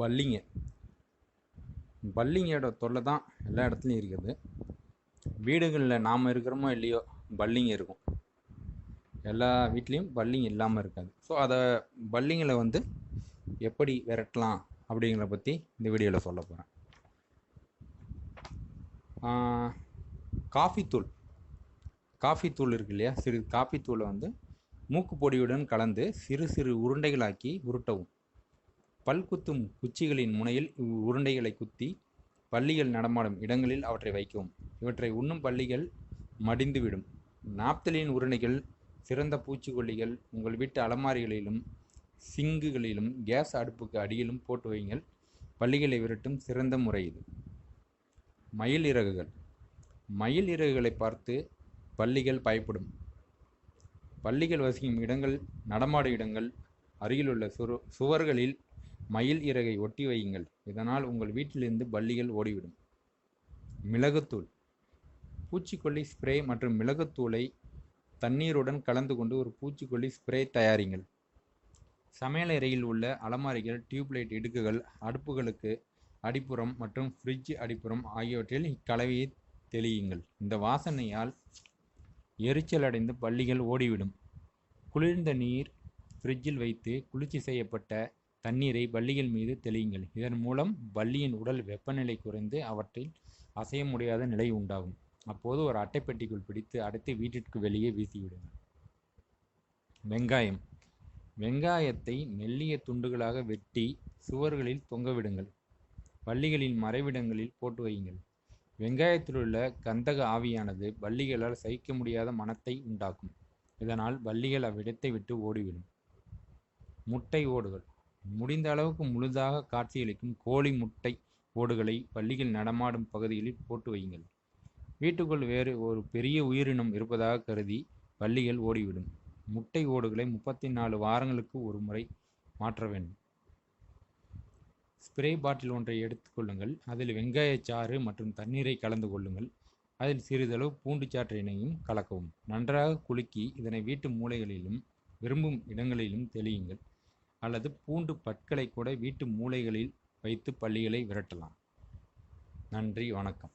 பல்லிங்க. பல்லிங்கோட தொல்லை தான் எல்லா இடத்துலையும் இருக்குது. வீடுகளில் நாம் இருக்கிறோமோ இல்லையோ பல்லிங்க இருக்கும். எல்லா வீட்லேயும் பல்லிங்க இல்லாமல் இருக்காது. ஸோ அதை பல்லிங்களை வந்து எப்படி விரட்டலாம் அப்படிங்கிறத பற்றி இந்த வீடியோவில் சொல்ல போகிறேன் காஃபித்தூள் காஃபித்தூள் இருக்கு இல்லையா? சிறு காஃபித்தூளை வந்து மூக்குப்பொடியுடன் கலந்து சிறு சிறு உருண்டைகளாக்கி உருட்டவும். பல் குத்தும் குச்சிகளின் முனையில் இவ் உருண்டைகளை குத்தி பள்ளிகள் நடமாடும் இடங்களில் அவற்றை வைக்கவும் இவற்றை உண்ணும் பள்ளிகள் மடிந்துவிடும். நாப்தலின் உருண்டைகள் சிறந்த பூச்சிக்கொல்லிகள் உங்கள் வீட்டு அலமாரிகளிலும் சிங்குகளிலும் கேஸ் அடுப்புக்கு அடியிலும் போட்டு வையுங்கள். பள்ளிகளை விரட்டும் சிறந்த முறை இது. மயில் இறகுகள். மயில் இறகுகளை பார்த்து பள்ளிகள் பயப்படும். பள்ளிகள் வசிக்கும் இடங்கள் நடமாடும் இடங்கள் அருகிலுள்ள சுவர்களில் மயில் இறகை ஒட்டி வையுங்கள். இதனால் உங்கள் வீட்டிலிருந்து பள்ளிகள் ஓடிவிடும். மிளகுத்தூள். பூச்சிக்கொல்லி ஸ்ப்ரே மற்றும் மிளகுத்தூளை தண்ணீருடன் கலந்து கொண்டு ஒரு பூச்சிக்கொல்லி ஸ்ப்ரே தயாரிங்கள். சமையலறையில் உள்ள அலமாரிகள் டியூப்லைட் இடுக்குகள் அடுப்புகளுக்கு அடிப்புறம் மற்றும் ஃப்ரிட்ஜ் அடிப்புறம் ஆகியவற்றில் இக்கலவையை தெளியுங்கள். இந்த வாசனையால் எரிச்சல் அடைந்து பள்ளிகள் ஓடிவிடும். குளிர்ந்த நீர் ஃப்ரிட்ஜில் வைத்து குளிர்ச்சி செய்யப்பட்ட தண்ணீரை பல்லிகள் மீது தெளியுங்கள். இதன் மூலம் பல்லியின் உடல் வெப்பநிலை குறைந்து அவற்றில் அசைய முடியாத நிலை உண்டாகும். அப்போது ஒரு அட்டைப்பெட்டிக்குள் பிடித்து அடைத்து வீட்டிற்கு வெளியே வீசிவிடுங்கள். வெங்காயம். வெங்காயத்தை மெல்லிய துண்டுகளாக வெட்டி சுவர்களில் தொங்கவிடுங்கள். பள்ளிகளின் மறைவிடங்களில் போட்டு வையுங்கள். வெங்காயத்திலுள்ள கந்தக ஆவியானது பள்ளிகளால் சகிக்க முடியாத மனத்தை உண்டாக்கும். இதனால் பள்ளிகள் அவ்விடத்தை விட்டு ஓடிவிடும். முட்டை ஓடுகள். முடிந்த அளவுக்கு முழுதாக காட்சியளிக்கும் கோழி முட்டை ஓடுகளை பள்ளியில் நடமாடும் பகுதிகளில் போட்டு வையுங்கள். வீட்டுக்குள் வேறு ஒரு பெரிய உயிரினம் இருப்பதாக கருதி பள்ளிகள் ஓடிவிடும். முட்டை ஓடுகளை முப்பத்தி நாலு வாரங்களுக்கு ஒரு முறை மாற்ற வேண்டும். ஸ்ப்ரே பாட்டில் ஒன்றை எடுத்துக்கொள்ளுங்கள் அதில் வெங்காயச்சாறு மற்றும் தண்ணீரை கலந்து கொள்ளுங்கள். அதில் சிறிதளவு பூண்டு சாற்றினையும் கலக்கவும். நன்றாக குலுக்கி இதனை வீட்டு மூலைகளிலும் விரும்பும் இடங்களிலும் தெளியுங்கள். அல்லது பூண்டு பற்களை கூட வீட்டு மூலைகளில் வைத்து பள்ளிகளை விரட்டலாம். நன்றி வணக்கம்.